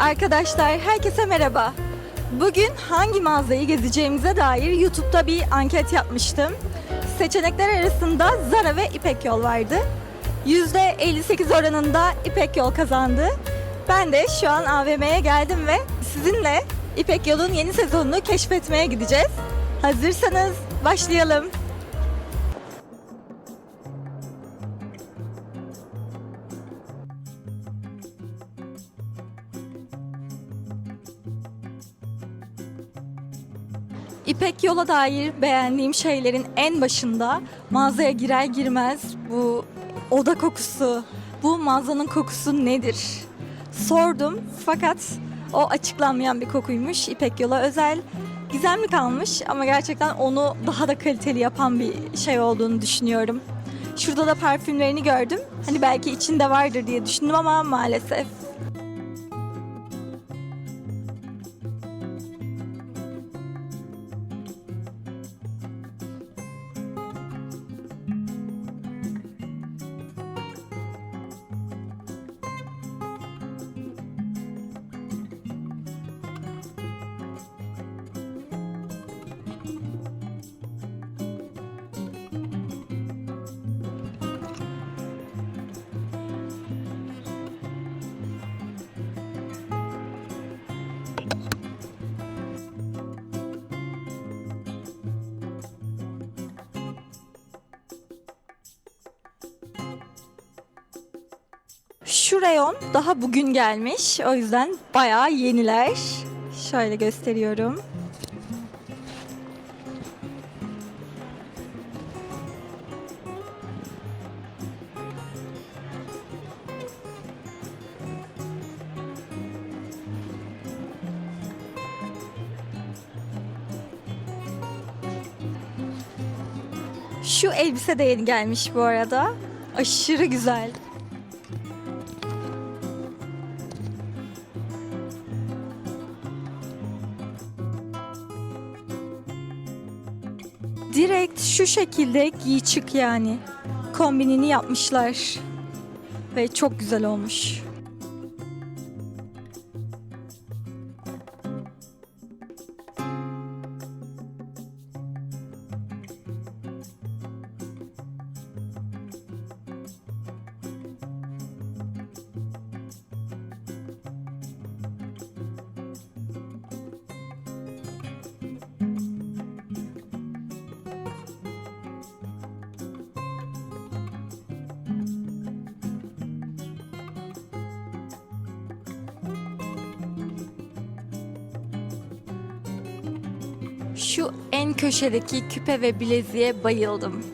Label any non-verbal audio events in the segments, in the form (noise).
Arkadaşlar herkese merhaba. Bugün hangi mağazayı gezeceğimize dair YouTube'da bir anket yapmıştım. Seçenekler arasında Zara ve İpek Yol vardı. %58 oranında İpek Yol kazandı. Ben de şu an AVM'ye geldim ve sizinle İpek Yol'un yeni sezonunu keşfetmeye gideceğiz. Hazırsanız başlayalım. İpek Yol'a dair beğendiğim şeylerin en başında mağazaya girer girmez bu oda kokusu, bu mağazanın kokusu nedir? Sordum fakat o açıklanmayan bir kokuymuş. İpek Yol'a özel gizemli kalmış ama gerçekten onu daha da kaliteli yapan bir şey olduğunu düşünüyorum. Şurada da parfümlerini gördüm. Hani belki içinde vardır diye düşündüm ama maalesef Şu reyon daha bugün gelmiş. O yüzden bayağı yeniler. Şöyle gösteriyorum. Şu elbise de yeni gelmiş bu arada. Aşırı güzel. Direkt şu şekilde giy çık yani. Kombinini yapmışlar. Ve çok güzel olmuş. Şu en köşedeki küpe ve bileziğe bayıldım.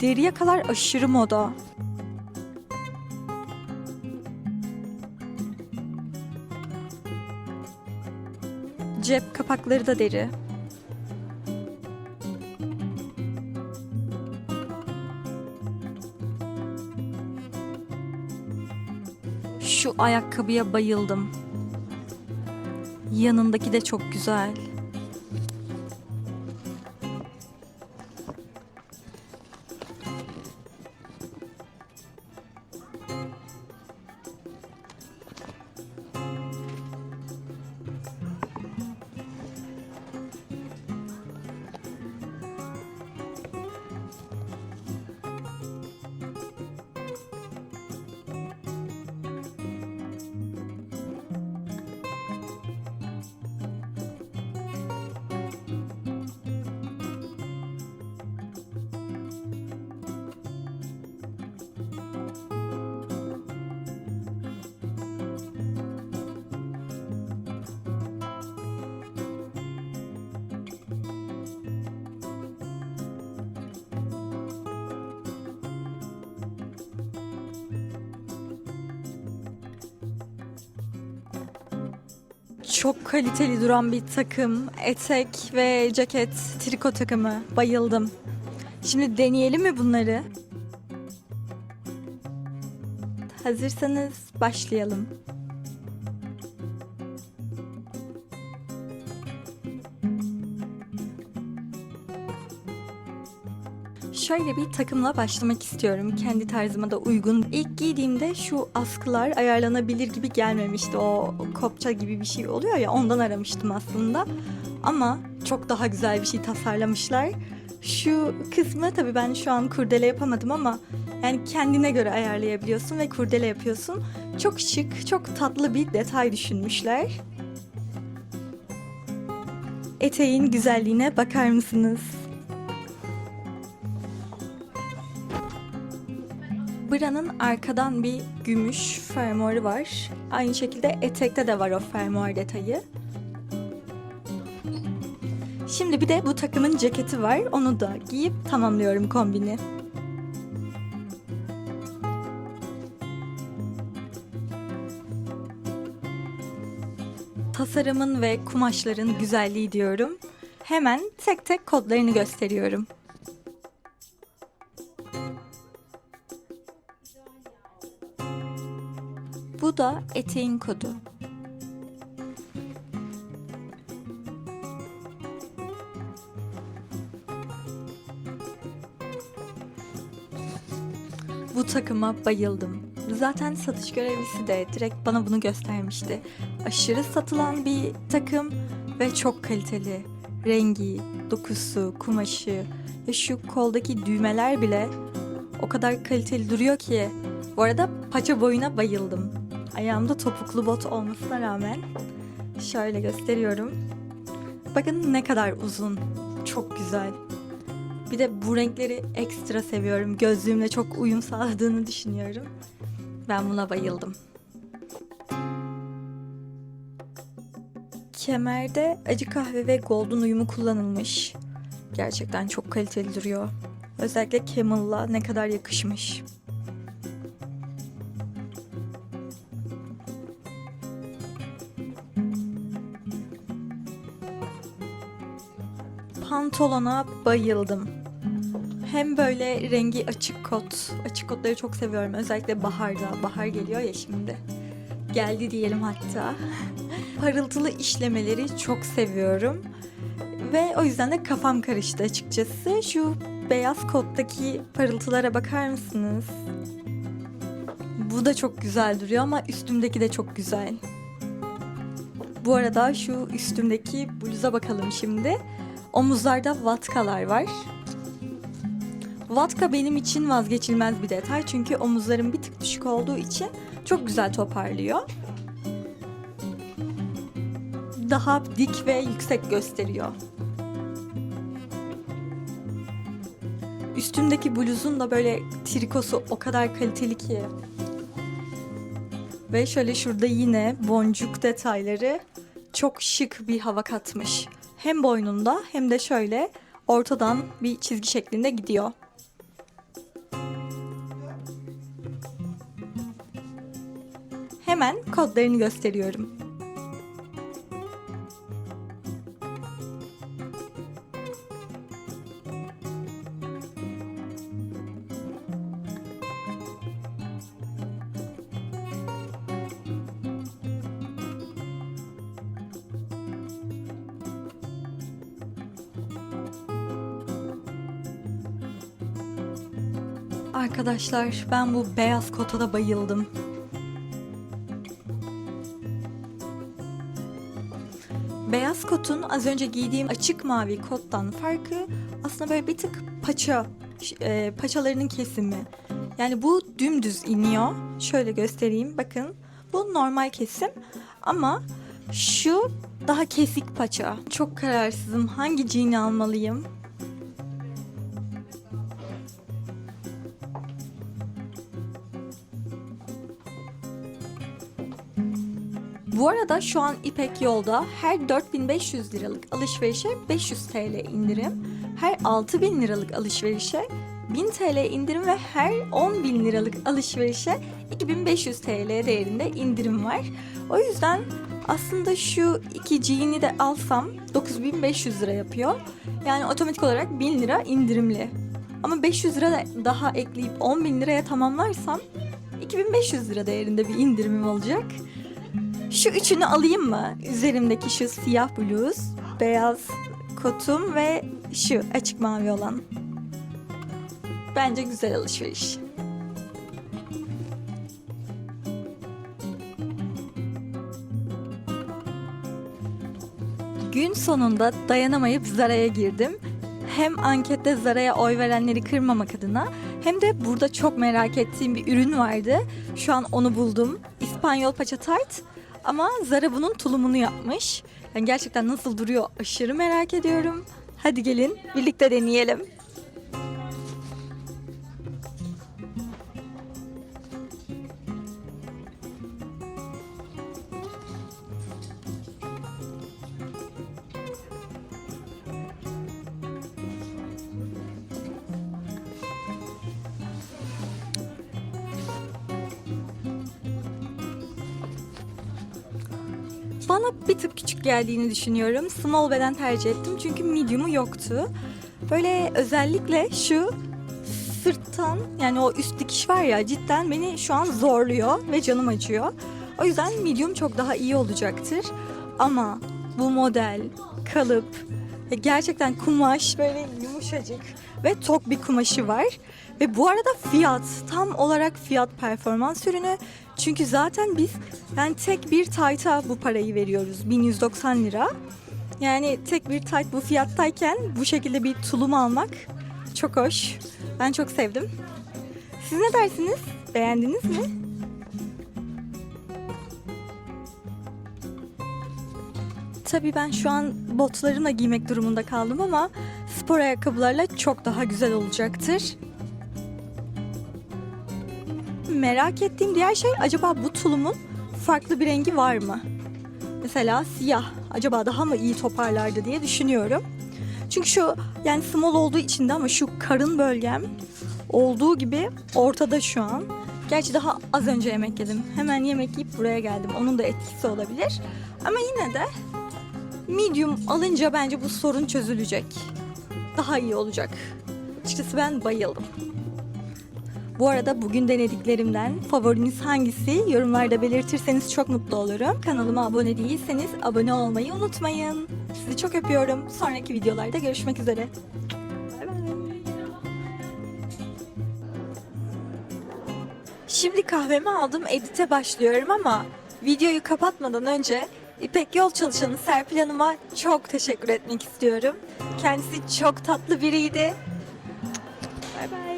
Deri yakalar aşırı moda. Cep kapakları da deri. Şu ayakkabıya bayıldım. Yanındaki de çok güzel. Çok kaliteli duran bir takım. Etek ve ceket, triko takımı. Bayıldım. Şimdi deneyelim mi bunları? Hazırsanız başlayalım. Şöyle bir takımla başlamak istiyorum. Kendi tarzıma da uygun. İlk giydiğimde şu askılar ayarlanabilir gibi gelmemişti. O kopça gibi bir şey oluyor ya ondan aramıştım aslında. Ama çok daha güzel bir şey tasarlamışlar. Şu kısmı tabii ben şu an kurdele yapamadım ama yani kendine göre ayarlayabiliyorsun ve kurdele yapıyorsun. Çok şık, çok tatlı bir detay düşünmüşler. Eteğin güzelliğine bakar mısınız? Bra'nın arkadan bir gümüş fermuarı var. Aynı şekilde etekte de var o fermuar detayı. Şimdi bir de bu takımın ceketi var. Onu da giyip tamamlıyorum kombini. Tasarımın ve kumaşların güzelliği diyorum. Hemen tek tek kodlarını gösteriyorum. Da eteğin kodu. Bu takıma bayıldım. Zaten satış görevlisi de direkt bana bunu göstermişti. Aşırı satılan bir takım ve çok kaliteli. Rengi, dokusu, kumaşı ve şu koldaki düğmeler bile o kadar kaliteli duruyor ki. Bu arada paça boyuna bayıldım. Ayağımda topuklu bot olmasına rağmen şöyle gösteriyorum. Bakın ne kadar uzun. Çok güzel. Bir de bu renkleri ekstra seviyorum. Gözlüğümle çok uyum sağladığını düşünüyorum. Ben buna bayıldım. Kemerde acı kahve ve golden uyumu kullanılmış. Gerçekten çok kaliteli duruyor. Özellikle Camel'la ne kadar yakışmış. Pantolona bayıldım. Hem böyle rengi açık kot. Açık kotları çok seviyorum. Özellikle baharda. Bahar geliyor ya şimdi. Geldi diyelim hatta. (laughs) Parıltılı işlemeleri çok seviyorum. Ve o yüzden de kafam karıştı açıkçası. Şu beyaz kottaki parıltılara bakar mısınız? Bu da çok güzel duruyor ama üstümdeki de çok güzel. Bu arada şu üstümdeki bluza bakalım şimdi. Omuzlarda vatkalar var. Vatka benim için vazgeçilmez bir detay çünkü omuzlarım bir tık düşük olduğu için çok güzel toparlıyor. Daha dik ve yüksek gösteriyor. Üstümdeki bluzun da böyle trikosu o kadar kaliteli ki. Ve şöyle şurada yine boncuk detayları çok şık bir hava katmış. Hem boynunda hem de şöyle ortadan bir çizgi şeklinde gidiyor. Hemen kodlarını gösteriyorum. Arkadaşlar ben bu beyaz kota da bayıldım. Beyaz kotun az önce giydiğim açık mavi kottan farkı aslında böyle bir tık paça, e, paçalarının kesimi. Yani bu dümdüz iniyor. Şöyle göstereyim bakın. Bu normal kesim ama şu daha kesik paça. Çok kararsızım. Hangi jean'i almalıyım? Bu arada şu an İpek Yol'da her 4500 liralık alışverişe 500 TL indirim, her 6000 liralık alışverişe 1000 TL indirim ve her 10.000 liralık alışverişe 2500 TL değerinde indirim var. O yüzden aslında şu iki jean'i de alsam 9500 lira yapıyor. Yani otomatik olarak 1000 lira indirimli. Ama 500 lira da daha ekleyip 10.000 liraya tamamlarsam 2500 lira değerinde bir indirimim olacak. Şu üçünü alayım mı? Üzerimdeki şu siyah bluz, beyaz kotum ve şu açık mavi olan. Bence güzel alışveriş. Gün sonunda dayanamayıp Zara'ya girdim. Hem ankette Zara'ya oy verenleri kırmamak adına hem de burada çok merak ettiğim bir ürün vardı. Şu an onu buldum. İspanyol paça tart ama Zara bunun tulumunu yapmış. Yani gerçekten nasıl duruyor aşırı merak ediyorum. Hadi gelin birlikte deneyelim. Bana bir tık küçük geldiğini düşünüyorum. Small beden tercih ettim çünkü medium'u yoktu. Böyle özellikle şu sırttan yani o üst dikiş var ya cidden beni şu an zorluyor ve canım acıyor. O yüzden medium çok daha iyi olacaktır. Ama bu model, kalıp gerçekten kumaş böyle yumuşacık ve tok bir kumaşı var. Ve bu arada fiyat tam olarak fiyat performans ürünü. Çünkü zaten biz yani tek bir tayta bu parayı veriyoruz 1190 lira. Yani tek bir tayt bu fiyattayken bu şekilde bir tulum almak çok hoş. Ben çok sevdim. Siz ne dersiniz? Beğendiniz mi? Tabii ben şu an botlarımla giymek durumunda kaldım ama spor ayakkabılarla çok daha güzel olacaktır. Merak ettiğim diğer şey acaba bu tulumun farklı bir rengi var mı? Mesela siyah. Acaba daha mı iyi toparlardı diye düşünüyorum. Çünkü şu yani small olduğu için de ama şu karın bölgem olduğu gibi ortada şu an. Gerçi daha az önce yemek yedim. Hemen yemek yiyip buraya geldim. Onun da etkisi olabilir. Ama yine de medium alınca bence bu sorun çözülecek. Daha iyi olacak. Açıkçası ben bayıldım. Bu arada bugün denediklerimden favoriniz hangisi yorumlarda belirtirseniz çok mutlu olurum. Kanalıma abone değilseniz abone olmayı unutmayın. Sizi çok öpüyorum. Sonraki videolarda görüşmek üzere. Şimdi kahvemi aldım, edite başlıyorum ama videoyu kapatmadan önce İpek Yol Çalışanı Serpil Hanım'a çok teşekkür etmek istiyorum. Kendisi çok tatlı biriydi. Bay bay.